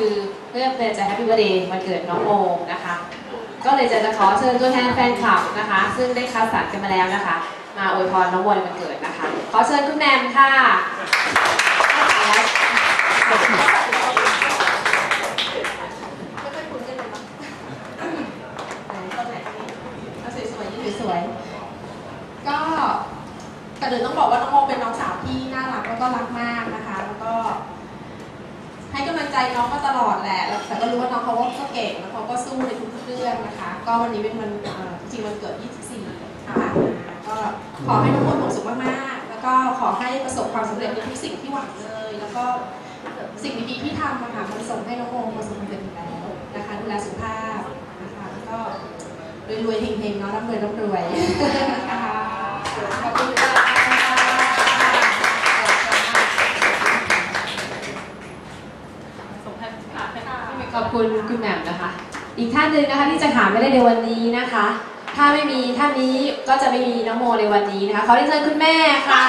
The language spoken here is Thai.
คือเพื่อเป็นจะแฮปปี้ i r t h d a y วันเกิดน้องโมนะคะ ก็เลยจะจะขอเชิญตัวแทนแฟนคลับนะคะ ซึ่งได้คัดสรรกันมาแล้วนะคะ มาอวยพรน้องโมในวันเกิดนะคะ ขอเชิญคุณแหมค่ะสวยๆยืนสวยก็ก่อนอื่นต้องบอกว่าน้องโมเป็นน้องสาวที่น่ารักแล้วก็รักมากนะคะ ใจน้องมาตลอดแหละแล้วแต่ก็รู้ว่าน้องเขาก็เก่งแล้วเขาก็สู้ในทุกๆเรื่องนะคะ ก็วันนี้เป็นวันจริงวันเกิด 24 ค่ะก็ขอให้น้องโมมีความสุขมากๆ แล้วก็ขอให้ประสบความสำเร็จในทุกสิ่งที่หวังเลย แล้วก็สิ่งดีๆที่ทำนะคะมันส่งให้น้องโมประสบความสำเร็จแล้วนะคะดูแลสุขภาพนะคะแล้วก็รวยๆเฮงๆเนาะร่ำรวยร่ำรวย ขอบคุณคุณแหม่มนะคะ อีกท่านหนึ่งนะคะที่จะถามไม่ได้ในวันนี้นะคะ ถ้าไม่มีท่านนี้ก็จะไม่มีน้องโมในวันนี้นะคะขอเรียนเชิญคุณแม่ค่ะ